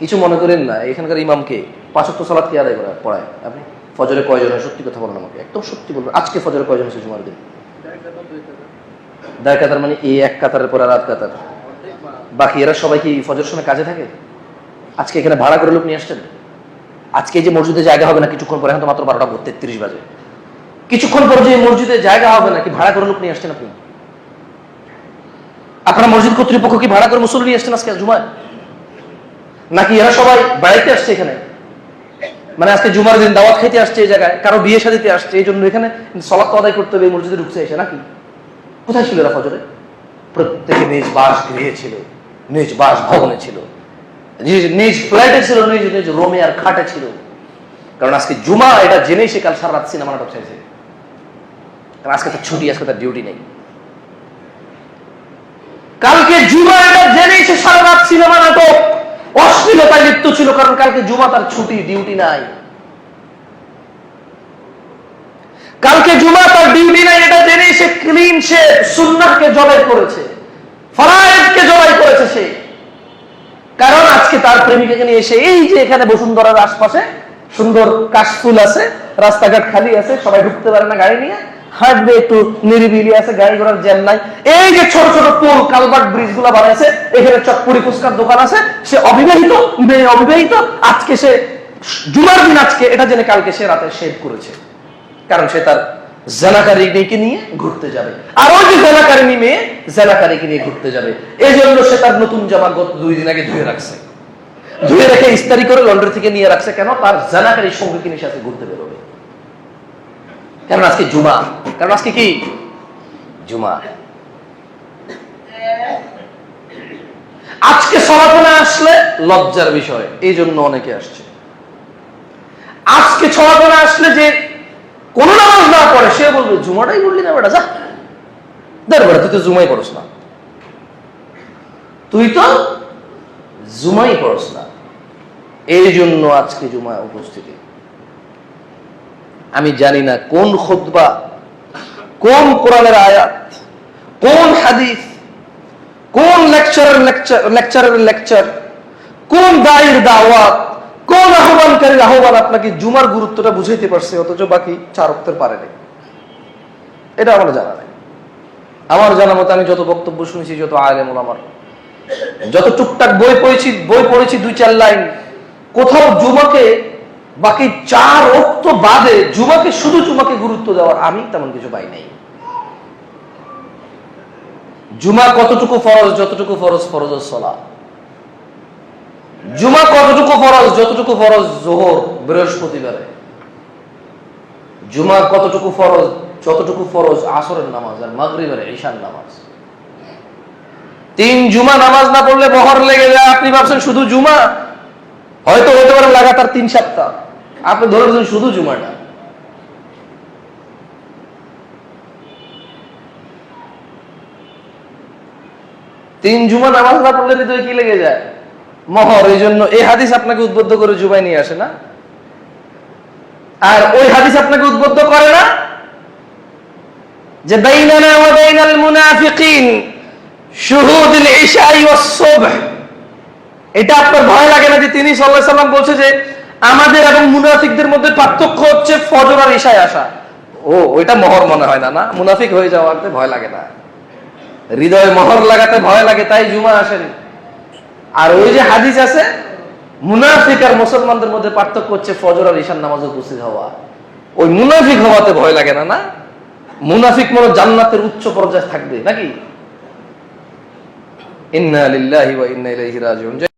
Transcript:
কিছু মনে করেন না, এখানকার ইমামকে পাঁচত্ব সালাদ কে আদায় করে পড়ায়? আপনি ফজরে কয়জন হয়? সত্যি কথা বলেন আমাকে, একদম সত্যি বলবেন। আজকে ফজরে কয়জন হয়েছে জুমার দিন? দেড় কাতার মানে এই এক কাতারের পরে রাত কাতার। বাকি এরা সবাই কি ফজর সময় কাজে থাকে? আজকে এখানে ভাড়া করে লোক নিয়ে আসছেন? আজকে যে মসজিদে জায়গা হবে না, কিছুক্ষণ পরে, এখন তো মাত্র বারোটা তেত্রিশ বাজে। কিছুক্ষণ পরে যে মসজিদে জায়গা হবে না, কি ভাড়া করে লোক নিয়ে আসছেন আপনি? আপনারা মসজিদ কর্তৃপক্ষ কি ভাড়া করে মুসল্লি নিয়ে আসছেন আজকে জুমায়? নাকি এরা সবাই বাড়িতে আসছে এখানে? মানে আজকে জুমার দিন দাওয়াত খেতে আসছে এই জায়গায়, কারও বিয়ে শাদিতে আসছে, এই জন্য এখানে সলাপ আদায় করতে হবে মসজিদে ঢুকছে এসে নাকি? কোথায় ছিল এরা ফজরে? প্রত্যেকে নিজ বাস গৃহে ছিল, নিজ বাস ভবনে ছিল, নিজ নিজ ফ্ল্যাটে ছিল, নিজ নিজ রোমে আর খাটে ছিল। কারণ আজকে জুমা, এটা জেনেই সে কাল সারা রাত সিনেমা নাটক চাইছে। কারণ আজকে তার ছুটি, আজকে তার ডিউটি নেই। কালকে জুমা, এটা জেনেই সে সারা রাত সিনেমা নাটক অশ্লীলতায় লিপ্ত ছিল, কারণ কালকে জুমা তার ছুটি ডিউটি নাই। কালকে জুমা তার ডিউটি নাই, এটা জেনেই সে ক্লিন সে সুন্নাহকে জবাই করেছে। ফরায়েদকে জবাই করেছে সে। কারণ আজকে তার প্রেমিকাকে নিয়ে এসে এই যে এখানে বসুন্ধরার আশপাশে সুন্দর কাশফুল আছে, রাস্তাঘাট খালি আছে, সবাই ঢুকতে পারে না গাড়ি নিয়ে। হাঁটবে একটু নিরিবিলি আছে, গাড়ি ঘোড়ার জ্যাম নাই। এই যে ছোট ছোট পোল, কালভার্ট ব্রিজগুলা বানাইছে এখানে চটপুরি ফুচকার দোকান আছে। সে অবিবাহিত, মেয়ে অবিবাহিত, আজকে সে, জুমার দিন আজকে, এটা জেনে কালকে সে রাতে শেভ করেছে। কারণ সে তার জেনাকারী মেয়েকে নিয়ে ঘুরতে যাবে। আর ওই যে জেনাকারিনী মেয়ে, জেনাকারীকে নিয়ে ঘুরতে যাবে। এই জন্য সে তার নতুন জামা গত দুই দিন আগে ধুয়ে রাখছে। ধুয়ে রেখে ইস্তারি করে লন্ড্রি থেকে নিয়ে রাখছে। কেন? তার জেনাকারী সঙ্গীকে নিয়ে সাথে ঘুরতে বেরোবে। কারণ আজকে জুমা? কারণ আজকে কি? জুমা। আজকে সমাপনে আসলে লজ্জার বিষয় এই জন্য অনেকে আসছে। আজকে সমাপনে আসলে যে কোন নামাজ না পড়ে, সে বলবে, জুমাটাই বললি না বেটা, যা। দেড় বেটা, তুই তো জুমাই পড়স না। তুই তো জুমাই পড়স না। এই জন্য আজকে জুমায় উপস্থিতি। আমি জানি না কোন খুতবা, কোন কোরআনের আয়াত, কোন হাদিস, কোন লেকচারের লেকচার লেকচারের লেকচার কোন দায়ের দাওয়াত, কোন আহ্বানকারীর আহ্বান আপনাকে জুমার গুরুত্বটা বুঝাইতে পারছে, অথচ বাকি চার অক্টের পারেনি এটা আমার জানা নেই। আমার জানা মতো আমি যত বক্তব্য শুনেছি, যত আলেম আমার যত টুকটাক বই পড়েছি বই পড়েছি দুই চার লাইন, কোথাও জুমাকে বাকি চার অক্ত বাদে জুমাকে শুধু জুমাকে গুরুত্ব দেওয়ার আমি তেমন কিছু পাই নাই। জুমা কতটুকু ফরজ, যতটুকু ফরজ ফরজ সলা জুমা কতটুকু ফরজ, যতটুকু ফরজ, জোহর, বৃহস্পতিবারে। জুমা কতটুকু ফরজ, যতটুকু ফরজ, আসরের নামাজ আর মাগরিবের ঈশান নামাজ। তিন জুমা নামাজ না পড়লে বহর লেগে যায়। আপনি ভাবছেন শুধু জুমা হয়তো হতে পারে লাগাতার তিন সপ্তাহ। আপনি ধরে নিয়েছেন শুধু জুমাটা। তিন জুমা নামাজ না পড়লে হৃদয় কি লেগে যায়? মহর, এই জন্য এই হাদিস আপনাকে উদ্বুদ্ধ করে জুমায় নিয়ে আসে না। আর ওই হাদিস আপনাকে উদ্বুদ্ধ করে না যে এটা আপনার ভয় লাগে না যে তিনি আলাইহি সাল্লাম বলছে যে আমাদের এবং মুনাফিকদের মধ্যে পার্থক্য হচ্ছে ফজর আর ইশায় আসা। ও, ওইটা মোহর মনে হয় না না? মুনাফিক হয়ে যাওয়াতে ভয় লাগে না। হৃদয়ে মোহর লাগাতে ভয় লাগে, তাই জুমা আসেন। আর ওই যে হাদিস আছে, মুনাফিক আর মুসলমানদের মধ্যে পার্থক্য হচ্ছে ফজর আর ঈশান নামাজ উপস্থিত হওয়া। ওই মুনাফিক হওয়াতে ভয় লাগে না না? মুনাফিক মনে জান্নাতের উচ্চ পর্যায়ে থাকবে, নাকি? ইন্না লিল্লাহি ওয়া ইন্না ইলাইহি রাজিউন।